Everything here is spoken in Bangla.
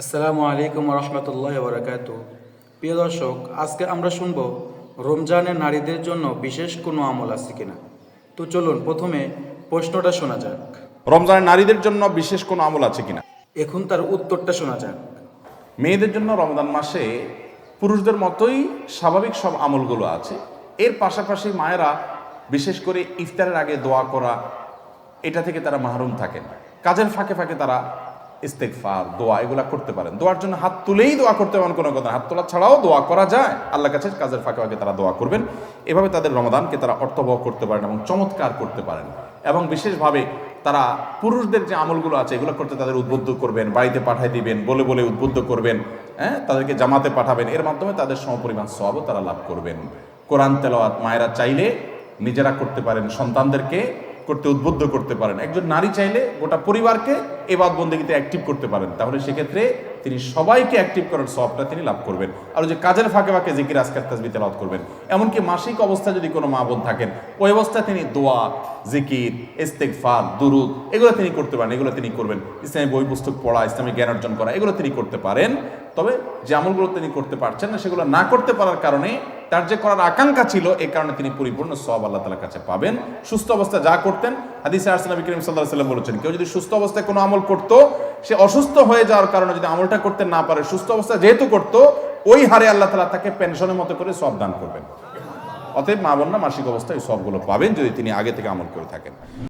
আসসালামু আলাইকুম রহমতুল্লাহ বরকাত প্রিয় দর্শক আজকে আমরা শুনব রমজানে নারীদের জন্য বিশেষ কোনো আমল আছে কিনা। তো চলুন প্রথমে প্রশ্নটা শোনা যাক। রমজানের নারীদের জন্য বিশেষ কোনো আমল আছে কিনা? এখন তার উত্তরটা শোনা যাক। মেয়েদের জন্য রমজান মাসে পুরুষদের মতোই স্বাভাবিক সব আমলগুলো আছে। এর পাশাপাশি মায়েরা বিশেষ করে ইফতারের আগে দোয়া করা এটা থেকে তারা মাহরুম থাকেন। কাজের ফাঁকে ফাঁকে তারা ইস্তেকফার দোয়া, এগুলা করতে পারেন। দোয়ার জন্য হাত তুলেই দোয়া করতে পারেন, কোনো কথা। হাত তোলা ছাড়াও দোয়া করা যায়। আল্লাহ কাছে কাজের ফাঁকে ফাঁকে তারা দোয়া করবেন। এভাবে তাদের রমাদানকে তারা অর্থবহ করতে পারেন এবং চমৎকার করতে পারেন। এবং বিশেষভাবে তারা পুরুষদের যে আমলগুলো আছে, এগুলো করতে তাদের উদ্বুদ্ধ করবেন, বাড়িতে পাঠাই দিবেন, বলে বলে উদ্বুদ্ধ করবেন হ্যাঁ? তাদেরকে জামাতে পাঠাবেন। এর মাধ্যমে তাদের সমপরিমাণ সবও তারা লাভ করবেন। কোরআন তেলাওয়াত মায়েরা চাইলে নিজেরা করতে পারেন সন্তানদেরকে। করতে, উদ্বুদ্ধ করতে পারেন। একজন নারী চাইলে গোটা পরিবারকে এবাদ বন্দিগিতে অ্যাক্টিভ করতে পারেন। তাহলে সেক্ষেত্রে তিনি সবাইকে অ্যাক্টিভ করার সবটা তিনি লাভ করবেন। আর ওই যে কাজের ফাঁকে ফাঁকে জিকির, আজকার তাজবি তেলাওয়াত করবেন। এমনকি মাসিক অবস্থায় যদি কোনো মা বোন থাকেন, ওই অবস্থায় তিনি দোয়া, জিকির ইস্তেকফার দুরুদ, এগুলো তিনি করতে পারেন, এগুলো তিনি করবেন। ইসলামী বই পুস্তক পড়া, ইসলামী জ্ঞান অর্জন করা, এগুলো তিনি করতে পারেন। তবে যে আমলগুলো তিনি করতে পারছেন না, সেগুলো না করতে পারার কারণে তার যে করার আকাঙ্ক্ষা ছিল, এ কারণে তিনি পরিপূর্ণ সব আল্লাহ তালার কাছে পাবেন। সুস্থ অবস্থা যা করতেন, হাদিসে আরসালাম করিম সাল্লাহ সাল্লাম বলেছেন, কেউ যদি সুস্থ অবস্থায় কোনো আমল করতো, সে অসুস্থ হয়ে যাওয়ার কারণে যদি আমলটা করতে না পারে, সুস্থ অবস্থা যেহেতু করতো, ওই হারে আল্লাহ তালা তাকে পেনশনের মতো করে সব দান করবেন। অতএব মা বন্যা মাসিক অবস্থায় সবগুলো পাবেন যদি তিনি আগে থেকে আমল করে থাকেন।